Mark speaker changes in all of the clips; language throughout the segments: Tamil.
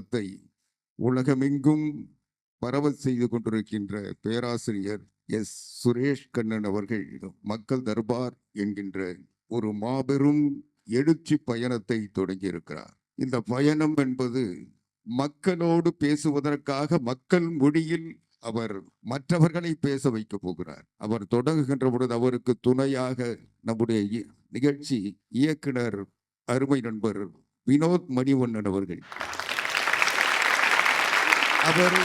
Speaker 1: ஞானத்தை உலகமெங்கும் பரவ செய்து கொண்டிருக்கின்ற பேராசிரியர் எஸ் சுரேஷ் கண்ணன் அவர்கள் மக்கள் தர்பார் என்கின்ற ஒரு மாபெரும் எழுச்சி பயணத்தை தொடங்கியிருக்கிறார் இந்த பயணம் என்பது மக்களோடு பேசுவதற்காக மக்கள் மொழியில் அவர் மற்றவர்களை பேச வைக்க போகிறார் அவர் தொடங்குகின்ற பொழுது அவருக்கு துணையாக நம்முடைய நிகழ்ச்சி இயக்குனர் அருமை நண்பர் வினோத் மணிவண்ணன் அவர்கள் அவரை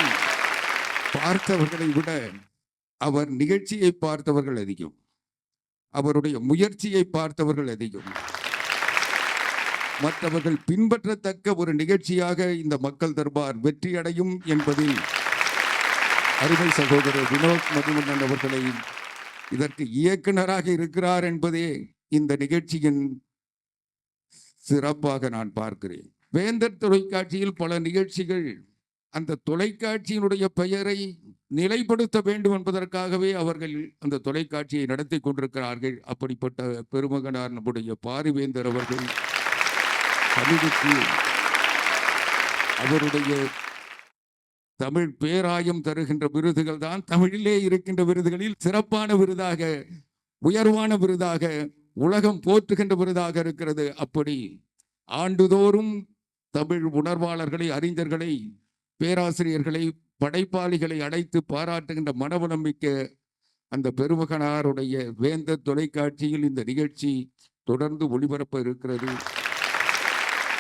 Speaker 1: பார்த்தவர்களை விட அவர் நிகழ்ச்சியை பார்த்தவர்கள் அதிகம் அவருடைய முயற்சியை பார்த்தவர்கள் அதிகம் மற்றவர்கள் பின்பற்றத்தக்க ஒரு நிகழ்ச்சியாக இந்த மக்கள் தர்பார் வெற்றி அடையும் என்பதில் அருமை சகோதரர் வினோத் மதுமன்னன் அவர்களை இதற்கு இயக்குநராக இருக்கிறார் என்பதே இந்த நிகழ்ச்சியின் சிறப்பாக நான் பார்க்கிறேன் வேந்தர் தொலைக்காட்சியில் பல நிகழ்ச்சிகள் அந்த தொலைக்காட்சியினுடைய பெயரை நிலைப்படுத்த வேண்டும் என்பதற்காகவே அவர்கள் அந்த தொலைக்காட்சியை நடத்தி கொண்டிருக்கிறார்கள் அப்படிப்பட்ட பெருமகனார் நம்முடைய பாரிவேந்தர் அவர்கள் அவருடைய தமிழ் பேராயம் தருகின்ற விருதுகள் தான் தமிழிலே இருக்கின்ற விருதுகளில் சிறப்பான விருதாக உயர்வான விருதாக உலகம் போற்றுகின்ற விருதாக இருக்கிறது அப்படி ஆண்டுதோறும் தமிழ் உணர்வாளர்களை அறிஞர்களை பேராசிரியர்களை படைப்பாளிகளை அடைத்து பாராட்டுகின்ற மனவளம் மிக்க அந்த பெருமகனாருடைய வேந்த தொலைக்காட்சியில் இந்த நிகழ்ச்சி தொடர்ந்து ஒளிபரப்ப இருக்கிறது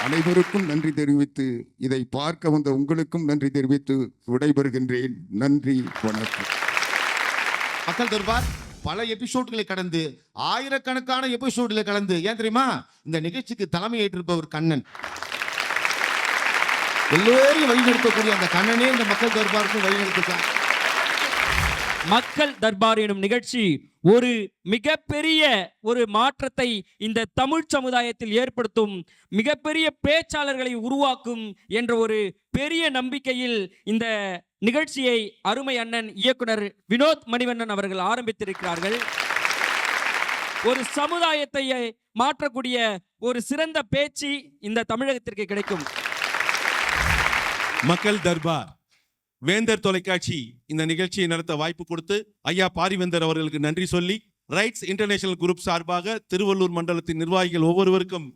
Speaker 1: அனைவருக்கும் நன்றி தெரிவித்து இதை பார்க்க வந்த உங்களுக்கும் நன்றி தெரிவித்து விடைபெறுகின்றேன் நன்றி வணக்கம்
Speaker 2: மக்கள் தர்பார் பல எபிசோட்களை கடந்து ஆயிரக்கணக்கான எபிசோட்களை கடந்து ஏன் தெரியுமா இந்த நிகழ்ச்சிக்கு தலைமை ஏற்றிருப்பவர் கண்ணன் எல்லோரையும் வழிநடத்தக்கூடிய அந்த கண்ணனே இந்த மக்கள் தர்பாருக்கு வழிநடத்துட்டார்
Speaker 3: மக்கள் தர்பார் எனும் நிகழ்ச்சி ஒரு மிகப்பெரிய ஒரு மாற்றத்தை இந்த தமிழ் சமுதாயத்தில் ஏற்படுத்தும் மிகப்பெரிய பேச்சாளர்களை உருவாக்கும் என்ற ஒரு பெரிய நம்பிக்கையில் இந்த நிகழ்ச்சியை அருமை அண்ணன் இயக்குனர் வினோத் மணிவண்ணன் அவர்கள் ஆரம்பித்திருக்கிறார்கள் ஒரு சமுதாயத்தை மாற்றக்கூடிய ஒரு சிறந்த பேச்சு இந்த தமிழகத்திற்கு கிடைக்கும்
Speaker 2: மக்கள் தர்பார் வேந்தர் தொலைக்காட்சி இந்த நிகழ்ச்சியை நடத்த வாய்ப்பு கொடுத்து ஐயா பாரிவேந்தர் அவர்களுக்கு நன்றி சொல்லி ரைட்ஸ் இன்டர்நேஷனல் குரூப் சார்பாக திருவள்ளூர் மண்டலத்தின் நிர்வாகிகள் ஒவ்வொருவருக்கும்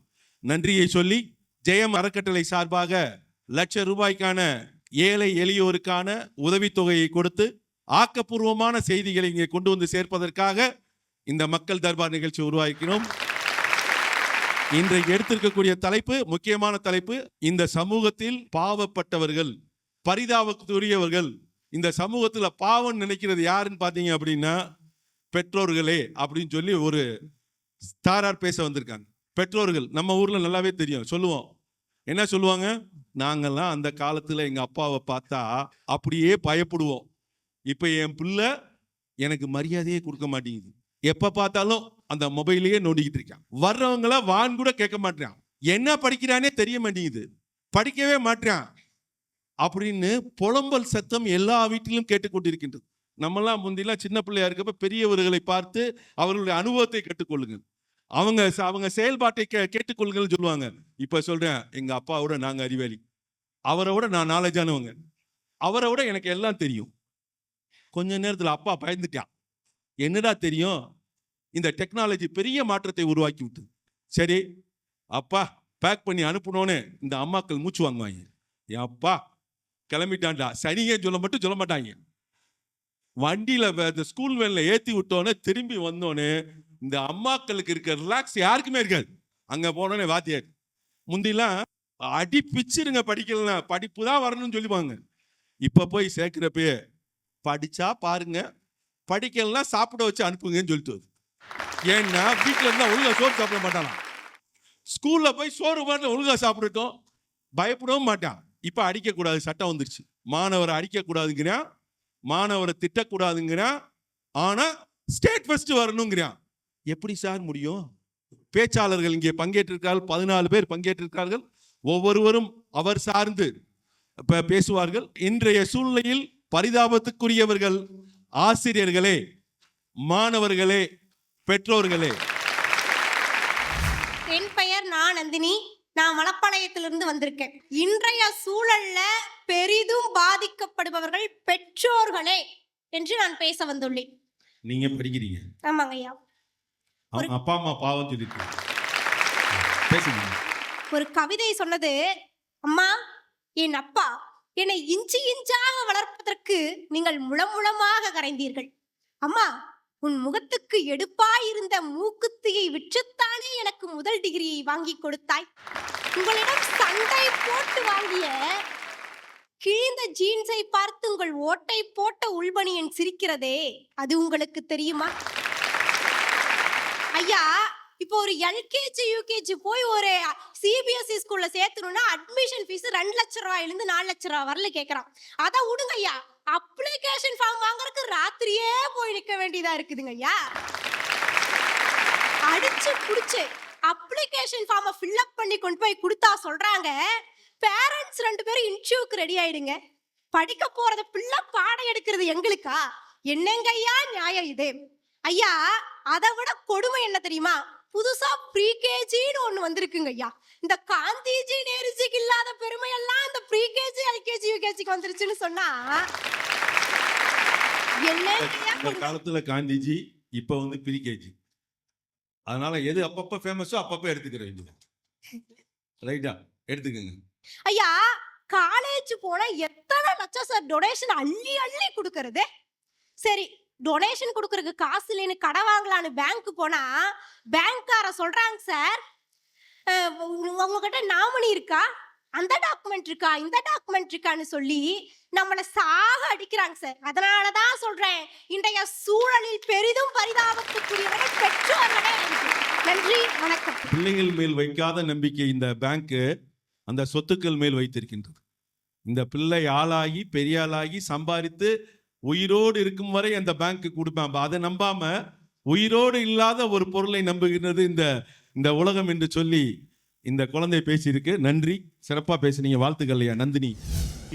Speaker 2: நன்றியை சொல்லி ஜெயம் அறக்கட்டளை சார்பாக லட்ச ரூபாய்க்கான ஏழை எளியோருக்கான உதவித்தொகையை கொடுத்து ஆக்கப்பூர்வமான செய்திகளை இங்கே கொண்டு வந்து சேர்ப்பதற்காக இந்த மக்கள் தர்பார் நிகழ்ச்சி உருவாக்கினோம் இன்றைக்கு எடுத்திருக்கக்கூடிய தலைப்பு முக்கியமான தலைப்பு இந்த சமூகத்தில் பாவப்பட்டவர்கள் பரிதாபத்துரியவர்கள் இந்த சமூகத்தில் பாவம் நினைக்கிறது யாருன்னு பார்த்தீங்க அப்படின்னா பெற்றோர்களே அப்படின்னு சொல்லி ஒரு ஸ்டாரார் பேச வந்திருக்காங்க பெற்றோர்கள் நம்ம ஊரில் நல்லாவே தெரியும் சொல்லுவோம் என்ன சொல்லுவாங்க நாங்கள்லாம் அந்த காலத்தில் எங்கள் அப்பாவை பார்த்தா அப்படியே பயப்படுவோம் இப்போ என் பிள்ளை எனக்கு மரியாதையே கொடுக்க மாட்டேங்குது எப்போ பார்த்தாலும் அந்த மொபைலையே நோண்டிக்கிட்டு இருக்கான் வர்றவங்கள வான் கூட கேட்க மாட்டான் என்ன படிக்கிறானே தெரிய மாட்டேங்குது படிக்கவே மாட்டான் அப்படின்னு புலம்பல் சத்தம் எல்லா வீட்டிலும் கேட்டுக்கொண்டிருக்கின்றது நம்மெல்லாம் முந்திலாம் சின்ன பிள்ளையா இருக்கப்ப பெரியவர்களை பார்த்து அவர்களுடைய அனுபவத்தை கற்றுக்கொள்ளுங்கள் அவங்க அவங்க செயல்பாட்டை கே கேட்டுக்கொள்ளுங்கள்னு சொல்லுவாங்க இப்போ சொல்கிறேன் எங்கள் அப்பாவோட நாங்கள் அறிவாளி அவரை விட நான் நாலேஜானவங்க அவரை விட எனக்கு எல்லாம் தெரியும் கொஞ்ச நேரத்தில் அப்பா பயந்துட்டான் என்னடா தெரியும் இந்த டெக்னாலஜி பெரிய மாற்றத்தை உருவாக்கி விட்டது சரி அப்பா பேக் பண்ணி அனுப்பணும்னு இந்த அம்மாக்கள் மூச்சு வாங்குவாங்க என் அப்பா கிளம்பிட்டான்டா சனியே சொல்ல மட்டும் சொல்ல மாட்டாங்க வண்டியில் இந்த ஸ்கூல் வேனில் ஏற்றி விட்டோன்னே திரும்பி வந்தோன்னே இந்த அம்மாக்களுக்கு இருக்க ரிலாக்ஸ் யாருக்குமே இருக்காது அங்கே போனோன்னே வாத்தியார் முந்திலாம் அடி பிச்சுருங்க படிக்கலாம் படிப்பு தான் வரணும்னு சொல்லுவாங்க இப்போ போய் சேர்க்குறப்பயே படித்தா பாருங்க படிக்கலாம் சாப்பிட வச்சு அனுப்புங்கன்னு சொல்லிட்டு ஏன்னா வீட்டில் இருந்தால் ஒழுங்காக சோறு சாப்பிட மாட்டானா ஸ்கூலில் போய் சோறு பாட்டில் ஒழுங்காக சாப்பிட்ருக்கோம் பயப்படவும் மாட்டான் இப்போ அடிக்கக்கூடாது சட்டம் வந்துருச்சு மாணவரை அடிக்கக்கூடாதுங்கிறான் மாணவரை திட்டக்கூடாதுங்கிறான் ஆனால் ஸ்டேட் ஃபஸ்ட்டு வரணுங்கிறான் எப்படி சார் முடியும் பேச்சாளர்கள் இங்கே பங்கேற்றிருக்கார்கள் பதினாலு பேர் பங்கேற்றிருக்கார்கள் ஒவ்வொருவரும் அவர் சார்ந்து பேசுவார்கள் இன்றைய சூழ்நிலையில் பரிதாபத்துக்குரியவர்கள் ஆசிரியர்களே மாணவர்களே பெற்றோர்களே
Speaker 4: என் பெயர் நான் நந்தினி நான் வளப்பாளையத்திலிருந்து வந்திருக்கேன் இன்றைய சூழல்ல பெரிதும் பாதிக்கப்படுபவர்கள் பெற்றோர்களே என்று நான் பேச வந்துள்ளேன்
Speaker 2: நீங்க படிக்கிறீங்க ஆமாங்க ஐயா அப்பா அம்மா பாவம்
Speaker 4: ஒரு கவிதை சொன்னது அம்மா என் அப்பா என்னை இஞ்சி இஞ்சாக வளர்ப்பதற்கு நீங்கள் முழமுழமாக கரைந்தீர்கள் அம்மா உன் முகத்துக்கு எடுப்பாயிருந்த மூக்குத்தியை விற்றுத்தானே எனக்கு முதல் டிகிரியை வாங்கி கொடுத்தாய் உங்களிடம் சண்டை போட்டு வாங்கிய கிழிந்த ஜீன்ஸை பார்த்து உங்கள் ஓட்டை போட்ட உள்பணியன் சிரிக்கிறதே அது உங்களுக்கு தெரியுமா ஐயா இப்போ ஒரு எல்கேஜி யூகேஜி போய் ஒரு சிபிஎஸ்சி ஸ்கூல்ல சேர்த்துணும்னா அட்மிஷன் ஃபீஸ் ரெண்டு லட்ச ரூபாயிலிருந்து நாலு லட்ச ரூபா வரல கேட்கறான் அதை விடுங்க ஐயா அப்ளிகேஷன் ஃபார்ம் வாங்குறதுக்கு ராத்திரியே போய் நிக்க வேண்டியதா இருக்குதுங்க ஐயா அடிச்சு புடிச்சு அப்ளிகேஷன் ஃபார்மை அப் பண்ணி கொண்டு போய் கொடுத்தா சொல்றாங்க பேரண்ட்ஸ் ரெண்டு பேரும் இன்டர்வியூக்கு ரெடி ஆயிடுங்க படிக்க போறத பிள்ளை பாடம் எடுக்கிறது எங்களுக்கா என்னங்க ஐயா நியாயம் இது ஐயா அதை விட கொடுமை என்ன தெரியுமா புதுசா ப்ரீகேஜின்னு ஒண்ணு வந்திருக்குங்க ஐயா இந்த காந்திஜி நேருஜிக்கு இல்லாத பெருமையெல்லாம் இந்த ப்ரீகேஜி எல்கேஜி யூகேஜிக்கு வந்துருச்சுன்னு சொன்னா இந்த
Speaker 2: காலத்துல காந்திஜி இப்ப வந்து பிரிகேஜி அதனால எது அப்பப்ப ஃபேமஸோ அப்பப்ப எடுத்துக்கிற வேண்டியது ரைட்டா எடுத்துக்கங்க
Speaker 4: ஐயா காலேஜ் போல எத்தனை லட்சம் சார் டொனேஷன் அள்ளி அள்ளி கொடுக்கறது சரி டொனேஷன் கொடுக்கறதுக்கு காசு இல்லைன்னு கடை வாங்கலான்னு பேங்க் போனா பேங்க்கார சொல்றாங்க சார் உங்ககிட்ட நாமினி இருக்கா அந்த டாக்குமெண்ட் இருக்கா இந்த டாக்குமெண்ட் இருக்கான்னு சொல்லி நம்மளை சாக அடிக்கிறாங்க சார் அதனாலதான் தான் சொல்றேன் இன்றைய சூழலில் பெரிதும் பரிதாபத்துக்குரியவர்கள் பெற்றோர்களே நன்றி வணக்கம்
Speaker 2: பிள்ளைகள் மேல் வைக்காத நம்பிக்கை இந்த பேங்க்கு அந்த சொத்துக்கள் மேல் வைத்திருக்கின்றது இந்த பிள்ளை ஆளாகி பெரியாளாகி சம்பாதித்து உயிரோடு இருக்கும் வரை அந்த பேங்க்கு கொடுப்பேன் அதை நம்பாம உயிரோடு இல்லாத ஒரு பொருளை நம்புகின்றது இந்த இந்த உலகம் என்று சொல்லி இந்த குழந்தை பேசியிருக்கு நன்றி சிறப்பாக பேசுனீங்க வாழ்த்துக்கள் ஐயா நந்தினி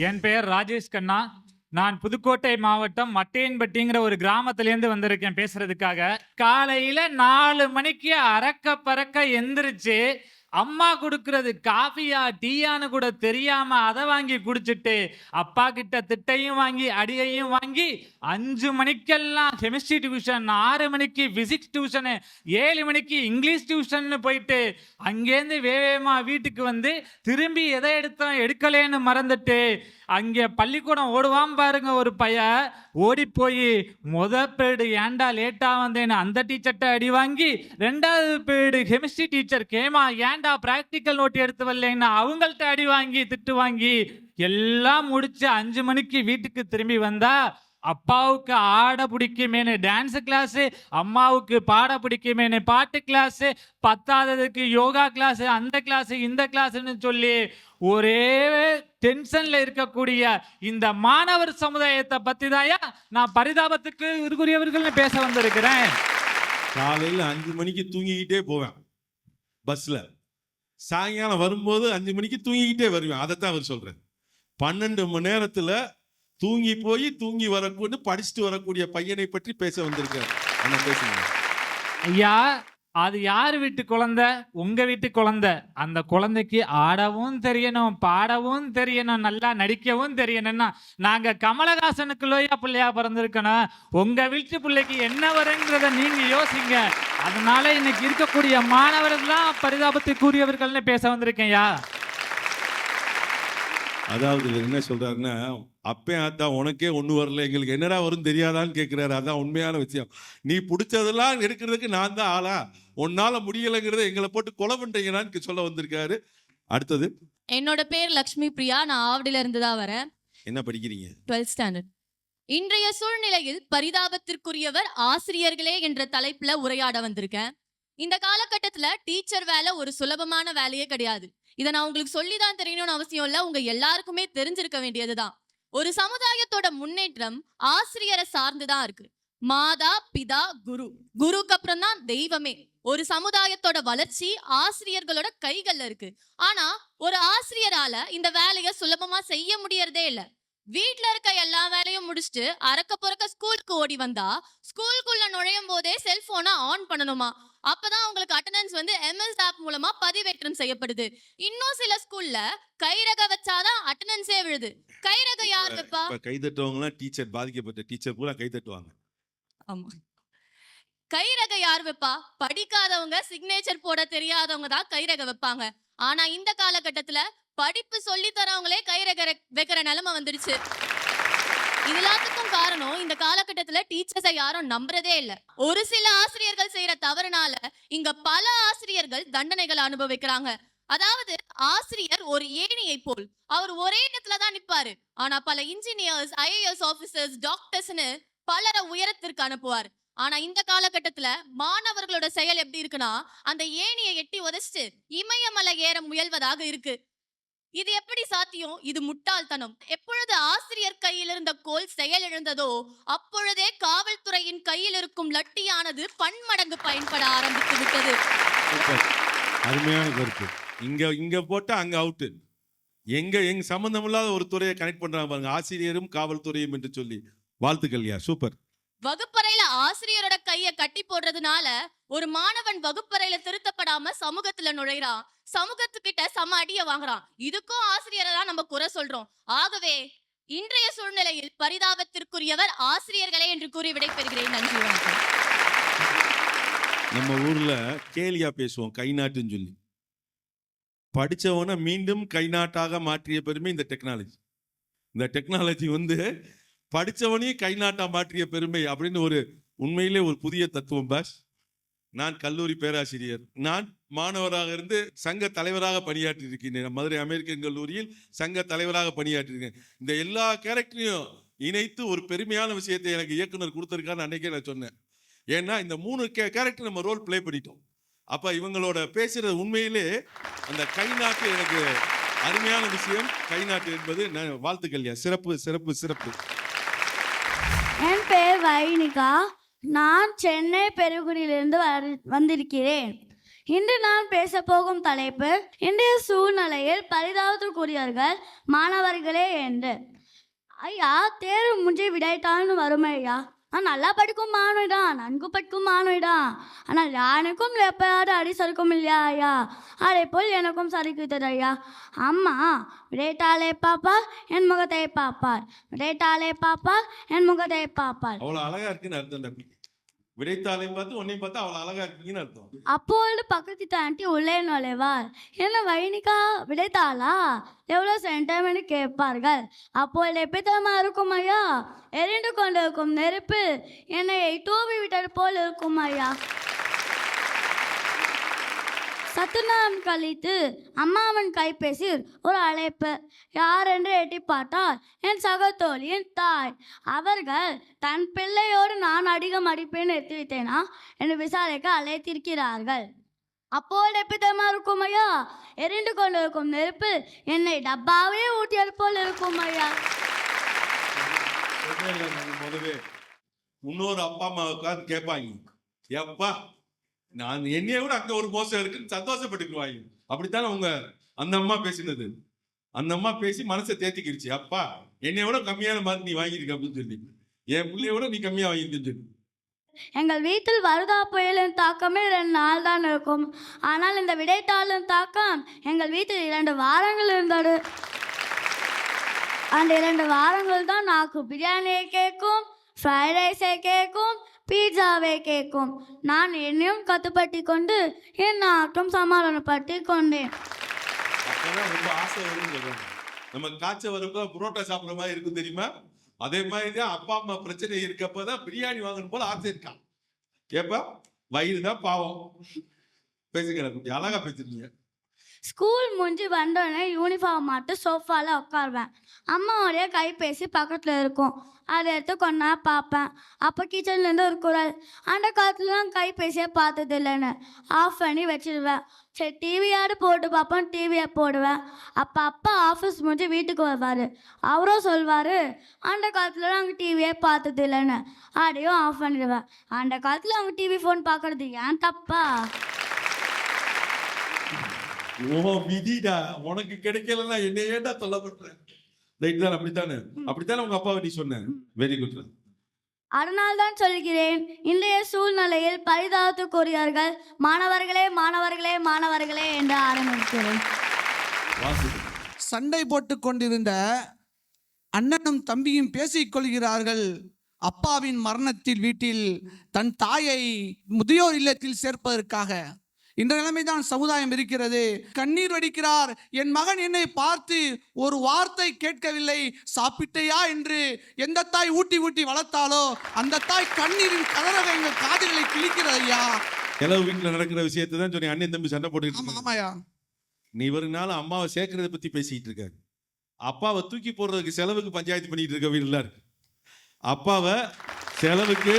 Speaker 5: என் பெயர் ராஜேஷ் கண்ணா நான் புதுக்கோட்டை மாவட்டம் மட்டையன்பட்டிங்கிற ஒரு கிராமத்திலேருந்து வந்திருக்கேன் பேசுறதுக்காக காலையில நாலு மணிக்கு அறக்க பறக்க எந்திரிச்சு அம்மா கொடுக்கறது காஃபியா டீயான்னு கூட தெரியாம அதை வாங்கி குடிச்சிட்டு அப்பா கிட்ட திட்டையும் வாங்கி அடியையும் வாங்கி அஞ்சு மணிக்கெல்லாம் கெமிஸ்ட்ரி டியூஷன் ஆறு மணிக்கு பிசிக்ஸ் டியூஷனு ஏழு மணிக்கு இங்கிலீஷ் டியூஷன் போயிட்டு அங்கேருந்து வேவேமா வீட்டுக்கு வந்து திரும்பி எதை எடுத்தோம் எடுக்கலேன்னு மறந்துட்டு அங்கே பள்ளிக்கூடம் ஓடுவான் பாருங்க ஒரு பையன் ஓடிப்போய் முத பீரியடு ஏன்டா லேட்டாக வந்தேன் அந்த டீச்சர்கிட்ட அடி வாங்கி ரெண்டாவது பீரியடு கெமிஸ்ட்ரி டீச்சர் கேமா ஏன்டா ப்ராக்டிக்கல் நோட் எடுத்து வரலன்னு அவங்கள்ட்ட அடி வாங்கி திட்டு வாங்கி எல்லாம் முடிச்சு அஞ்சு மணிக்கு வீட்டுக்கு திரும்பி வந்தா அப்பாவுக்கு ஆட பிடிக்குமேனு டான்ஸ் கிளாஸு அம்மாவுக்கு பாட பிடிக்குமேனு பாட்டு கிளாஸு பத்தாததுக்கு யோகா கிளாஸு அந்த கிளாஸு இந்த கிளாஸுன்னு சொல்லி ஒரே டென்ஷனில் இருக்கக்கூடிய இந்த மாணவர் சமுதாயத்தை பற்றி தாயா நான் பரிதாபத்துக்கு இதுக்குரியவர்கள் பேச வந்திருக்கிறேன்
Speaker 2: காலையில் அஞ்சு மணிக்கு தூங்கிக்கிட்டே போவேன் பஸ்ஸில் சாயங்காலம் வரும்போது அஞ்சு மணிக்கு தூங்கிக்கிட்டே வருவேன் அதை தான் அவர் சொல்கிறேன் பன்னெண்டு மணி நேரத்தில் தூங்கி போய் தூங்கி வரக்கூடிய படிச்சுட்டு வரக்கூடிய பையனை பற்றி பேச வந்திருக்கேன்
Speaker 5: ஐயா அது யார் வீட்டு குழந்தை உங்க வீட்டு குழந்தை அந்த குழந்தைக்கு ஆடவும் தெரியணும் பாடவும் தெரியணும் நல்லா நடிக்கவும் தெரியணும்னா நாங்க கமலஹாசனுக்கு லோயா பிள்ளையா பிறந்திருக்கணும் உங்க வீட்டு பிள்ளைக்கு என்ன வருங்கிறத நீங்க யோசிங்க அதனால இன்னைக்கு இருக்கக்கூடிய மாணவர்கள்லாம் பரிதாபத்துக்குரியவர்கள்னு பேச வந்திருக்கேன் ஐயா
Speaker 2: அதாவது என்ன சொல்றாருன்னா அப்பே அதான் உனக்கே ஒன்று வரல எங்களுக்கு என்னடா வரும் தெரியாதான்னு கேட்குறாரு அதான் உண்மையான விஷயம் நீ பிடிச்சதெல்லாம் இருக்கிறதுக்கு நான் தான் ஆளா உன்னால் முடியலைங்கிறத எங்களை போட்டு கொலை பண்ணுறீங்களான்னு சொல்ல வந்திருக்காரு அடுத்தது
Speaker 6: என்னோட பேர் லக்ஷ்மி பிரியா நான் ஆவடியில இருந்து தான் வரேன் என்ன படிக்கிறீங்க டுவெல்த் ஸ்டாண்டர்ட் இன்றைய சூழ்நிலையில் பரிதாபத்திற்குரியவர் ஆசிரியர்களே என்ற தலைப்புல உரையாட வந்திருக்கேன் இந்த காலகட்டத்துல டீச்சர் வேலை ஒரு சுலபமான வேலையே கிடையாது இதை நான் உங்களுக்கு சொல்லி தான் தெரியணும்னு அவசியம் இல்லை உங்க எல்லாருக்குமே தெரிஞ்சிருக்க வேண்டியதுதான் ஒரு சமுதாயத்தோட முன்னேற்றம் ஆசிரியரை சார்ந்துதான் இருக்கு மாதா பிதா குரு குருக்கு அப்புறம் தான் தெய்வமே ஒரு சமுதாயத்தோட வளர்ச்சி ஆசிரியர்களோட கைகள்ல இருக்கு ஆனா ஒரு ஆசிரியரால இந்த வேலைய சுலபமா செய்ய முடியறதே இல்ல வீட்ல இருக்க எல்லா வேலையும் முடிச்சுட்டு அறக்க பொறக்க ஸ்கூலுக்கு ஓடி வந்தா ஸ்கூலுக்குள்ள நுழையும் போதே செல்போனை ஆன் பண்ணணுமா அப்பதான் உங்களுக்கு அட்டண்டன்ஸ் வந்து எம்எஸ் ஆப் மூலமா பதிவேற்றம் செய்யப்படுது இன்னும் சில ஸ்கூல்ல கைரக வச்சாதான் அட்டண்டன்ஸே விழுது கைரக யார் வைப்பா
Speaker 2: கை தட்டுவாங்க டீச்சர் பாதிக்கப்பட்ட டீச்சர் கூட கை தட்டுவாங்க ஆமா
Speaker 6: கைரக யார் வைப்பா படிக்காதவங்க சிக்னேச்சர் போட தெரியாதவங்க தான் கைரக வைப்பாங்க ஆனா இந்த காலகட்டத்துல படிப்பு சொல்லி தரவங்களே கைரக வைக்கிற நிலைமை வந்துடுச்சு இதெல்லாத்துக்கும் காரணம் இந்த காலகட்டத்துல டீச்சர்ஸை யாரும் நம்புறதே இல்ல ஒரு சில ஆசிரியர்கள் செய்யற தவறுனால இங்க பல ஆசிரியர்கள் தண்டனைகள் அனுபவிக்கிறாங்க அதாவது ஆசிரியர் ஒரு ஏணியை போல் அவர் ஒரே இடத்துல தான் நிப்பாரு ஆனா பல இன்ஜினியர்ஸ் ஐஏஎஸ் ஆபீசர்ஸ் டாக்டர்ஸ்னு பலர உயரத்திற்கு அனுப்புவார் ஆனா இந்த காலகட்டத்துல மாணவர்களோட செயல் எப்படி இருக்குன்னா அந்த ஏணியை எட்டி உதச்சிட்டு இமயமலை ஏற முயல்வதாக இருக்கு இது எப்படி சாத்தியம் இது முட்டாள்தனம் எப்பொழுது ஆசிரியர் கையில் இருந்த கோல் செயலிழந்ததோ அப்பொழுதே காவல்துறையின் கையில் இருக்கும் லட்டியானது பன்மடங்கு பயன்பட ஆரம்பித்து விட்டது
Speaker 2: அருமையான கருத்து இங்க இங்க போட்டு அங்க அவுட்டு எங்க எங்க இல்லாத ஒரு துறையை கனெக்ட் பண்றாங்க பாருங்க ஆசிரியரும் காவல்துறையும் என்று சொல்லி வாழ்த்துக்கள் சூப்பர்
Speaker 6: வகுப்பறையில ஆசிரியரோட கைய கட்டி போடுறதுனால ஒரு மாணவன் வகுப்பறையில திருத்தப்படாம சமூகத்துல நுழைறான் சமூகத்துக்கிட்ட சம அடிய வாங்குறான் இதுக்கும் ஆசிரியரை தான் நம்ம குறை சொல்றோம் ஆகவே இன்றைய சூழ்நிலையில் பரிதாபத்திற்குரியவர் ஆசிரியர்களே என்று கூறி விடைபெறுகிறேன் நன்றி
Speaker 2: நம்ம ஊர்ல கேலியா பேசுவோம் கை நாட்டுன்னு சொல்லி படிச்சவன மீண்டும் கை நாட்டாக மாற்றிய பெருமை இந்த டெக்னாலஜி இந்த டெக்னாலஜி வந்து படித்தவனையும் கை நாட்டா மாற்றிய பெருமை அப்படின்னு ஒரு உண்மையிலே ஒரு புதிய தத்துவம் பாஸ் நான் கல்லூரி பேராசிரியர் நான் மாணவராக இருந்து சங்க தலைவராக பணியாற்றி இருக்கின்றேன் மதுரை அமெரிக்கன் கல்லூரியில் சங்க தலைவராக பணியாற்றியிருக்கேன் இந்த எல்லா கேரக்டரையும் இணைத்து ஒரு பெருமையான விஷயத்தை எனக்கு இயக்குனர் கொடுத்துருக்கான்னு அன்னைக்கே நான் சொன்னேன் ஏன்னா இந்த மூணு கே கேரக்டர் நம்ம ரோல் பிளே பண்ணிட்டோம் அப்போ இவங்களோட பேசுகிறது உண்மையிலே அந்த கை நாட்டு எனக்கு அருமையான விஷயம் கை நாட்டு என்பது நான் வாழ்த்துக்கள் சிறப்பு சிறப்பு சிறப்பு
Speaker 7: என் பேர் வைனிகா நான் சென்னை பெருகுடியிலிருந்து வந்திருக்கிறேன் இன்று நான் பேச போகும் தலைப்பு இன்றைய சூழ்நிலையில் பரிதாபத்துக்குரியவர்கள் மாணவர்களே என்று ஐயா தேர்வு முடிஞ்சு விடைத்தான்னு வருமையா ஐயா நான் நல்லா படிக்கும் மாணவிடா நன்கு படிக்கும் மாணவிடா ஆனால் யானுக்கும் எப்பயாவது அடி சறுக்கும் இல்லையா ஐயா அதே போல் எனக்கும் சறுக்கிட்டது ஐயா அம்மா விடேட்டாலே பாப்பா என் முகத்தை பாப்பார் விடேட்டாலே பாப்பா என் முகத்தை பாப்பார்
Speaker 2: அவ்வளோ அழகாக இருக்குன்னு அர்த்தம் விடைத்தாளையும் பார்த்து உன்னையும் பார்த்து அவ்வளோ அழகா இருக்கீங்கன்னு அர்த்தம்
Speaker 7: அப்போது பக்கத்து ஆண்டி உள்ளே நுழைவா என்ன வைனிக்கா விடைத்தாளா எவ்வளோ சென்டைமெண்ட் கேட்பார்கள் அப்போ லெப்பித்தமாக இருக்கும் ஐயா கொண்டிருக்கும் நெருப்பு என்னை தூவி விட்டது போல் இருக்கும் ஐயா சத்துநாதன் கழித்து அம்மாவின் கைபேசியில் ஒரு அழைப்பு யார் என்று எட்டி பார்த்தால் என் சகத்தோழியின் தாய் அவர்கள் தன் பிள்ளையோடு நான் அடிகம் மடிப்பேன் எத்தி வைத்தேனா என்று விசாரிக்க அழைத்திருக்கிறார்கள் அப்போது எப்பிதமாக இருக்கும் ஐயா எரிந்து கொண்டிருக்கும் நெருப்பு என்னை டப்பாவே ஊட்டியது போல் இருக்கும் ஐயா
Speaker 2: முன்னோரு அப்பா அம்மாவுக்காக கேட்பாங்க எப்பா நான் என்னைய கூட அங்க ஒரு போஸ்டர் இருக்குன்னு சந்தோஷப்பட்டுக்குவாங்க அப்படித்தான் அவங்க அந்த அம்மா பேசினது அந்த அம்மா பேசி மனசை தேத்திக்கிடுச்சு அப்பா என்னைய விட கம்மியான மாதிரி நீ வாங்கியிருக்க அப்படின்னு சொல்லி என் பிள்ளைய விட நீ கம்மியா வாங்கியிருக்கன்னு சொல்லி
Speaker 7: எங்கள் வீட்டில் வருதா புயலின் தாக்கமே ரெண்டு நாள் தான் இருக்கும் ஆனால் இந்த விடைத்தாளின் தாக்கம் எங்கள் வீட்டில் இரண்டு வாரங்கள் இருந்தது அந்த இரண்டு வாரங்கள் தான் நாக்கு பிரியாணியை கேட்கும் ஃப்ரைட் ரைஸை கேட்கும் பீட்சாவை கேட்கும் நான் என்னையும் கட்டுப்பட்டி கொண்டு என் ஆக்கம் சமாளப்பட்டு கொண்டேன்
Speaker 2: ரொம்ப ஆசை வரும் நம்ம காய்ச்சல் வரும் புரோட்டா சாப்பிட்ற மாதிரி இருக்கும் தெரியுமா அதே மாதிரி தான் அப்பா அம்மா பிரச்சனை இருக்கப்பதான் தான் பிரியாணி வாங்கணும் போல ஆசை இருக்கான் கேப்ப வயிறு தான் பாவம் பேசுகிற அழகா பேசுறீங்க
Speaker 7: ஸ்கூல் முடிஞ்சு வந்தோடனே யூனிஃபார்ம் மாட்டு சோஃபாவில் உட்காருவேன் அம்மாவோடைய கைபேசி பக்கத்தில் இருக்கும் அதை எடுத்து கொண்டா பார்ப்பேன் அப்போ கிச்சன்லேருந்து ஒரு குரல் அந்த காலத்துலலாம் கைபேசியை பார்த்தது இல்லைன்னு ஆஃப் பண்ணி வச்சிடுவேன் சரி டிவியாடு போட்டு பார்ப்போம் டிவியை போடுவேன் அப்போ அப்பா ஆஃபீஸ் முடிஞ்சு வீட்டுக்கு வருவார் அவரும் சொல்வார் அந்த காலத்தில் அவங்க டிவியே பார்த்தது இல்லைன்னு அதையும் ஆஃப் பண்ணிடுவேன் அந்த காலத்தில் அவங்க டிவி ஃபோன் பார்க்கறது ஏன் தப்பா
Speaker 2: ஓ விதிடா உனக்கு கிடைக்கலன்னா என்ன ஏன்டா தான் அப்படித்தானே அப்படித்தானே உங்க அப்பாவை நீ சொன்ன வெரி குட்
Speaker 7: அதனால் தான் சொல்கிறேன் இன்றைய சூழ்நிலையில் பரிதாபத்துக்குரியவர்கள் மாணவர்களே மாணவர்களே மாணவர்களே என்று ஆரம்பிக்கிறேன்
Speaker 8: சண்டை போட்டு கொண்டிருந்த அண்ணனும் தம்பியும் கொள்கிறார்கள் அப்பாவின் மரணத்தில் வீட்டில் தன் தாயை முதியோர் இல்லத்தில் சேர்ப்பதற்காக இந்த நிலைமை தான் சமுதாயம் இருக்கிறது கண்ணீர் வடிக்கிறார் என் மகன் என்னை பார்த்து ஒரு வார்த்தை கேட்கவில்லை சாப்பிட்டையா என்று எந்த தாய் ஊட்டி ஊட்டி வளர்த்தாலோ அந்த தாய் கண்ணீரின் கலரக எங்கள் காதுகளை கிழிக்கிறது ஐயா
Speaker 2: எலவு வீட்டில் நடக்கிற விஷயத்தை தான் சொல்லி அண்ணன் தம்பி சண்டை போட்டு ஆமாயா நீ வருனாலும் அம்மாவை சேர்க்கறதை பத்தி பேசிட்டு இருக்காரு அப்பாவை தூக்கி போடுறதுக்கு செலவுக்கு பஞ்சாயத்து பண்ணிட்டு இருக்க வீடுல இருக்கு அப்பாவை செலவுக்கு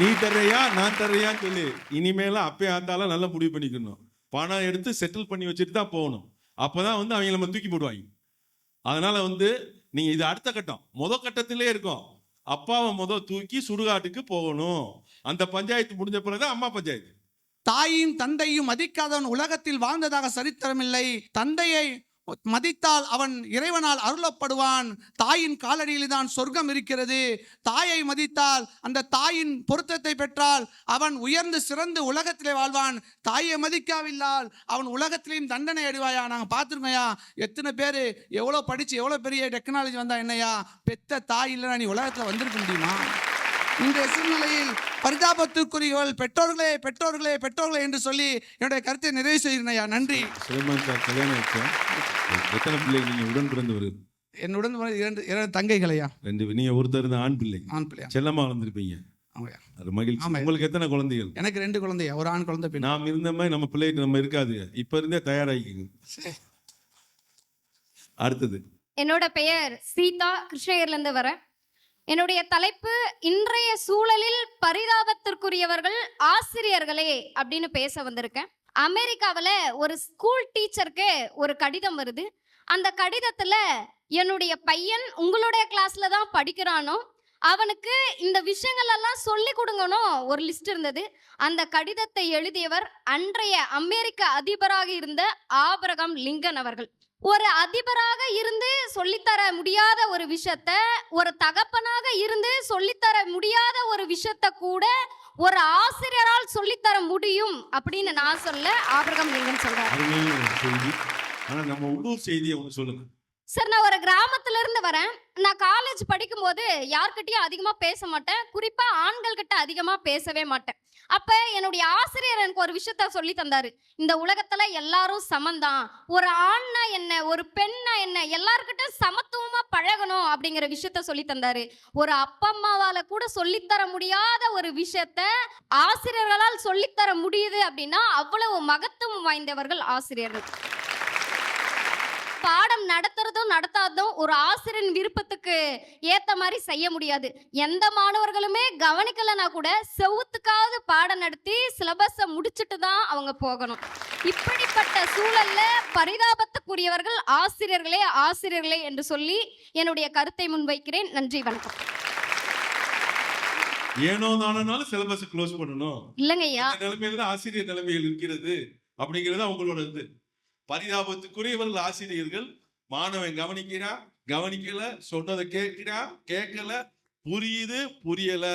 Speaker 2: நீ தர்றையா நான் தர்றையான்னு சொல்லி இனிமேல அப்பே ஆத்தாலும் நல்லா முடிவு பண்ணிக்கணும் பணம் எடுத்து செட்டில் பண்ணி வச்சுட்டு தான் போகணும் அப்போதான் வந்து அவங்க நம்ம தூக்கி போடுவாங்க அதனால வந்து நீங்க இது அடுத்த கட்டம் முத கட்டத்திலே இருக்கும் அப்பாவை முத தூக்கி சுடுகாட்டுக்கு போகணும் அந்த பஞ்சாயத்து முடிஞ்ச பிறகுதான் அம்மா பஞ்சாயத்து
Speaker 8: தாயும் தந்தையும் மதிக்காதவன் உலகத்தில் வாழ்ந்ததாக இல்லை தந்தையை மதித்தால் அவன் இறைவனால் அருளப்படுவான் தாயின் காலடியில் தான் சொர்க்கம் இருக்கிறது தாயை மதித்தால் அந்த தாயின் பொருத்தத்தை பெற்றால் அவன் உயர்ந்து சிறந்து உலகத்திலே வாழ்வான் தாயை மதிக்காவில்லால் அவன் உலகத்திலையும் தண்டனை அடிவாயா நாங்கள் பார்த்துருமையா எத்தனை பேர் எவ்வளோ படித்து எவ்வளோ பெரிய டெக்னாலஜி வந்தா என்னையா பெத்த தாய் இல்லைன்னா நீ உலகத்தில் வந்திருக்க முடியுமா இன்றைய சூழ்நிலையில் பரிதாபத்துக்குரியவள் பெற்றோர்களே பெற்றோர்களே பெற்றோர்களே என்று சொல்லி என்னுடைய கருத்தை நிறைவு செய்கிறேன் நன்றி
Speaker 2: கல்யாணம் எத்தனை பிள்ளைகள் நீங்கள் உடன் பிறந்தவர்
Speaker 8: என்னுடன் இரண்டு இரண்டு தங்கைகளையா
Speaker 2: ரெண்டு நீங்கள் ஒருத்தர் இருந்த ஆண் பிள்ளை ஆண் பிள்ளையா செல்லமாக வளர்ந்துருப்பீங்க மகிழ்ச்சி உங்களுக்கு எத்தனை குழந்தைகள்
Speaker 8: எனக்கு ரெண்டு குழந்தையா ஒரு ஆண் குழந்தை
Speaker 2: நாம் இருந்த மாதிரி நம்ம பிள்ளைகிட்ட நம்ம இருக்காது இப்போ இருந்தே தயாராகிக்கங்க அடுத்தது
Speaker 9: என்னோட பெயர் சீதா கிருஷ்ணகிரிலேருந்து வரேன் என்னுடைய தலைப்பு இன்றைய சூழலில் பரிதாபத்திற்குரியவர்கள் ஆசிரியர்களே அப்படின்னு பேச வந்திருக்கேன் அமெரிக்காவில் ஒரு ஸ்கூல் டீச்சருக்கு ஒரு கடிதம் வருது அந்த கடிதத்தில் என்னுடைய பையன் உங்களுடைய கிளாஸ்ல தான் படிக்கிறானோ அவனுக்கு இந்த விஷயங்கள் எல்லாம் சொல்லி கொடுங்கணும் ஒரு லிஸ்ட் இருந்தது அந்த கடிதத்தை எழுதியவர் அன்றைய அமெரிக்க அதிபராக இருந்த ஆபரகம் லிங்கன் அவர்கள் ஒரு அதிபராக இருந்து சொல்லித்தர முடியாத ஒரு விஷயத்த ஒரு தகப்பனாக இருந்து சொல்லித்தர முடியாத ஒரு விஷயத்த கூட ஒரு ஆசிரியரால் சொல்லித்தர முடியும் அப்படின்னு நான் சொல்ல ஆபிரகம் லிங்கன்
Speaker 2: ஆனால் நம்ம உள்ளூர் செய்தியை ஒன்று சொல்லுங்க
Speaker 9: சார் நான் ஒரு கிராமத்துல இருந்து வரேன் நான் காலேஜ் படிக்கும்போது யார்கிட்டயும் அதிகமா பேச மாட்டேன் குறிப்பா ஆண்கள் கிட்ட அதிகமா பேசவே மாட்டேன் அப்ப என்னுடைய ஆசிரியர் எனக்கு ஒரு விஷயத்த சொல்லி தந்தாரு இந்த உலகத்துல எல்லாரும் சமந்தான் ஒரு ஆண்னா என்ன ஒரு பெண்ணா என்ன எல்லார்கிட்ட சமத்துவமா பழகணும் அப்படிங்கிற விஷயத்த சொல்லி தந்தாரு ஒரு அப்பா அம்மாவால கூட சொல்லித்தர முடியாத ஒரு விஷயத்த ஆசிரியர்களால் சொல்லித்தர முடியுது அப்படின்னா அவ்வளவு மகத்துவம் வாய்ந்தவர்கள் ஆசிரியர்கள் பாடம் நடத்துறதும் நடத்தாததும் ஒரு ஆசிரியன் விருப்பத்துக்கு ஏத்த மாதிரி செய்ய முடியாது எந்த மாணவர்களுமே கவனிக்கலைன்னா கூட செவுத்துக்காவது பாடம் நடத்தி சிலபஸை முடிச்சுட்டு தான் அவங்க போகணும் இப்படிப்பட்ட சூழல்ல பரிதாபத்துக்குரியவர்கள் ஆசிரியர்களே ஆசிரியர்களே என்று சொல்லி என்னுடைய கருத்தை முன்வைக்கிறேன் நன்றி வணக்கம்
Speaker 2: ஏனோ தானாலும் சிலபஸ் க்ளோஸ் பண்ணணும் இல்லங்கய்யா நிலைமையில ஆசிரியர் நிலைமையில் இருக்கிறது அப்படிங்கிறது அவங்களோட இது பரிதாபத்துக்குரியவர்கள் ஆசிரியர்கள் மாணவன் கவனிக்கிறான் கவனிக்கல சொன்னதை கேட்கிறான் கேட்கல புரியுது புரியல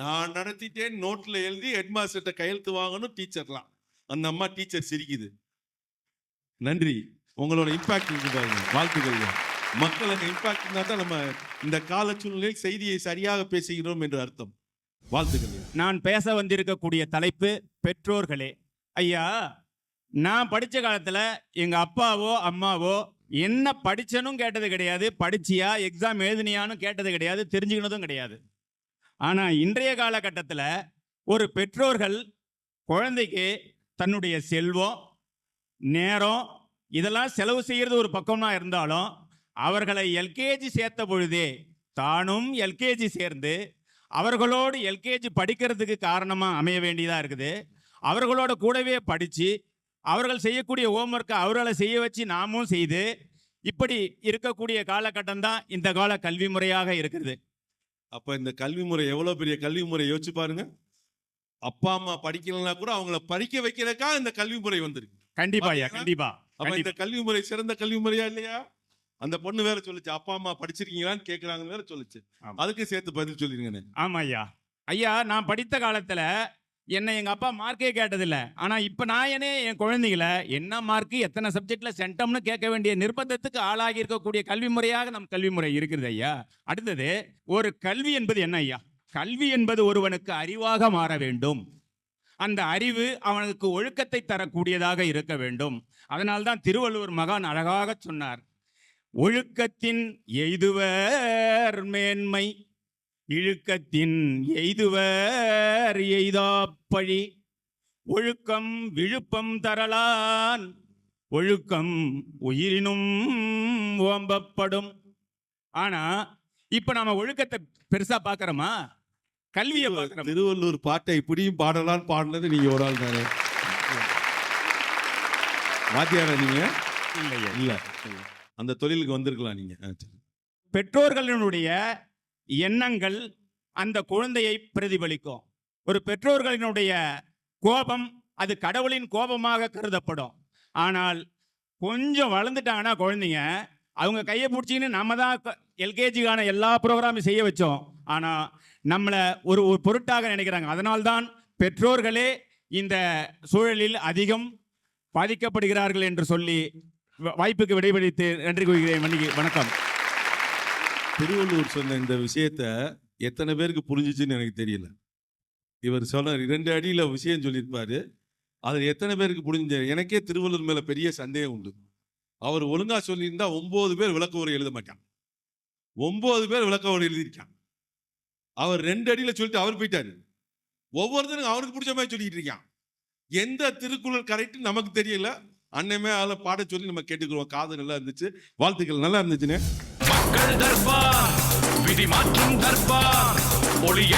Speaker 2: நான் நடத்திட்டேன் நோட்ல எழுதி ஹெட் மாஸ்டர்கிட்ட கையெழுத்து வாங்கணும் டீச்சர்லாம் அந்த அம்மா டீச்சர் சிரிக்குது நன்றி உங்களோட இம்பாக்ட் இருக்குதாங்க வாழ்த்துக்கள் மக்களுக்கு இம்பாக்ட் இருந்தால் தான் நம்ம இந்த கால சூழ்நிலையில் செய்தியை சரியாக பேசுகிறோம் என்று அர்த்தம் வாழ்த்துக்கள்
Speaker 5: நான் பேச வந்திருக்கக்கூடிய தலைப்பு பெற்றோர்களே ஐயா நான் படித்த காலத்தில் எங்கள் அப்பாவோ அம்மாவோ என்ன படித்தனும் கேட்டது கிடையாது படிச்சியா எக்ஸாம் எழுதுனியான்னு கேட்டது கிடையாது தெரிஞ்சுக்கினதும் கிடையாது ஆனால் இன்றைய காலகட்டத்தில் ஒரு பெற்றோர்கள் குழந்தைக்கு தன்னுடைய செல்வம் நேரம் இதெல்லாம் செலவு செய்கிறது ஒரு பக்கம்னா இருந்தாலும் அவர்களை எல்கேஜி சேர்த்த பொழுதே தானும் எல்கேஜி சேர்ந்து அவர்களோடு எல்கேஜி படிக்கிறதுக்கு காரணமாக அமைய வேண்டியதாக இருக்குது அவர்களோட கூடவே படித்து அவர்கள் செய்யக்கூடிய ஹோம்ஒர்க்கை அவர்களை செய்ய வச்சு நாமும் செய்து இப்படி இருக்கக்கூடிய காலகட்டம் தான் இந்த கால கல்வி முறையாக இருக்கிறது
Speaker 2: அப்போ இந்த கல்வி முறை எவ்வளோ பெரிய கல்வி முறை யோசிச்சு பாருங்க அப்பா அம்மா படிக்கலன்னா கூட அவங்கள படிக்க வைக்கிறதுக்கா இந்த கல்வி முறை வந்திருக்கு
Speaker 5: கண்டிப்பா ஐயா கண்டிப்பா
Speaker 2: அப்ப இந்த கல்வி முறை சிறந்த கல்வி முறையா இல்லையா அந்த பொண்ணு வேற சொல்லுச்சு அப்பா அம்மா படிச்சிருக்கீங்களான்னு கேட்கறாங்கன்னு வேற சொல்லுச்சு அதுக்கு சேர்த்து பதில் சொல்லிருங்க
Speaker 5: ஆமா ஐயா ஐயா நான் படித்த காலத்துல என்னை எங்கள் அப்பா மார்க்கே கேட்டதில்லை ஆனால் இப்போ நான் என்னே என் குழந்தைகளை என்ன மார்க்கு எத்தனை சப்ஜெக்டில் சென்டம்னு கேட்க வேண்டிய நிர்பந்தத்துக்கு ஆளாகி இருக்கக்கூடிய கல்வி முறையாக நம் கல்வி முறை இருக்கிறது ஐயா அடுத்தது ஒரு கல்வி என்பது என்ன ஐயா கல்வி என்பது ஒருவனுக்கு அறிவாக மாற வேண்டும் அந்த அறிவு அவனுக்கு ஒழுக்கத்தை தரக்கூடியதாக இருக்க வேண்டும் அதனால்தான் திருவள்ளுவர் மகான் அழகாக சொன்னார் ஒழுக்கத்தின் எய்துவர் மேன்மை இழுக்கத்தின் எய்துவர் எய்தாப்பழி ஒழுக்கம் விழுப்பம் தரலான் ஒழுக்கம் உயிரினும் ஓம்பப்படும் ஆனா இப்ப நாம ஒழுக்கத்தை பெருசா பாக்குறோமா கல்வியை பார்க்கிறோம் திருவள்ளூர் பாட்டை இப்படியும் பாடலான்னு பாடினது நீங்க ஒரு ஆள் தானே மாத்தியாரா நீங்க இல்லையா அந்த தொழிலுக்கு வந்திருக்கலாம் நீங்க பெற்றோர்களினுடைய எண்ணங்கள் அந்த குழந்தையை பிரதிபலிக்கும் ஒரு பெற்றோர்களினுடைய கோபம் அது கடவுளின் கோபமாக கருதப்படும் ஆனால் கொஞ்சம் வளர்ந்துட்டாங்கன்னா குழந்தைங்க அவங்க கையை பிடிச்சின்னு நம்ம தான் எல்கேஜிக்கான எல்லா ப்ரோக்ராமும் செய்ய வச்சோம் ஆனால் நம்மளை ஒரு ஒரு பொருட்டாக நினைக்கிறாங்க அதனால்தான் பெற்றோர்களே இந்த சூழலில் அதிகம் பாதிக்கப்படுகிறார்கள் என்று சொல்லி வாய்ப்புக்கு விடைபெறித்து நன்றி கூறுகிறேன் வணக்கம் திருவள்ளுவர் சொன்ன இந்த விஷயத்த எத்தனை பேருக்கு புரிஞ்சிச்சுன்னு எனக்கு தெரியல இவர் சொன்னார் இரண்டு அடியில் விஷயம் சொல்லியிருப்பார் அதில் எத்தனை பேருக்கு புரிஞ்ச எனக்கே திருவள்ளுவர் மேலே பெரிய சந்தேகம் உண்டு அவர் ஒழுங்காக சொல்லியிருந்தா ஒம்பது பேர் விளக்க உரை எழுத மாட்டான் ஒம்பது பேர் விளக்க உரை எழுதியிருக்கான் அவர் ரெண்டு அடியில் சொல்லிட்டு அவர் போயிட்டார் ஒவ்வொருத்தருக்கும் அவருக்கு பிடிச்ச மாதிரி சொல்லிட்டு இருக்கான் எந்த திருக்குறள் கரெக்ட் நமக்கு தெரியல அண்ணமே அதில் பாட சொல்லி நம்ம கேட்டுக்கிறோம் காது நல்லா இருந்துச்சு வாழ்த்துக்கள் நல்லா இருந்துச்சுன்னு மக்கள் தர்பார் விதி மாற்றும் தர்பார்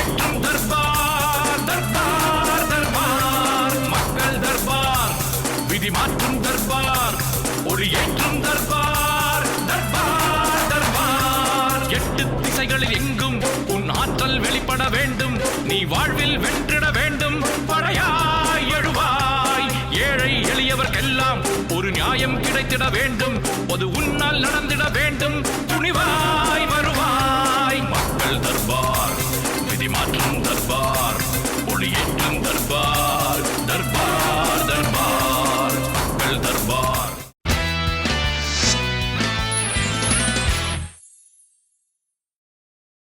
Speaker 5: ஏற்றும் தர்பார் தர்பார் தர்பார் மக்கள் தர்பார் விதி மாற்றும் தர்பார் ஒளியேற்றும் தர்பார் தர்பார் தர்பார் எட்டு திசைகளில் எங்கும் உன் ஆற்றல் வெளிப்பட வேண்டும் நீ வாழ்வில் நியாயம் கிடைத்திட வேண்டும் பொது உன்னால் நடந்திட வேண்டும் துணிவா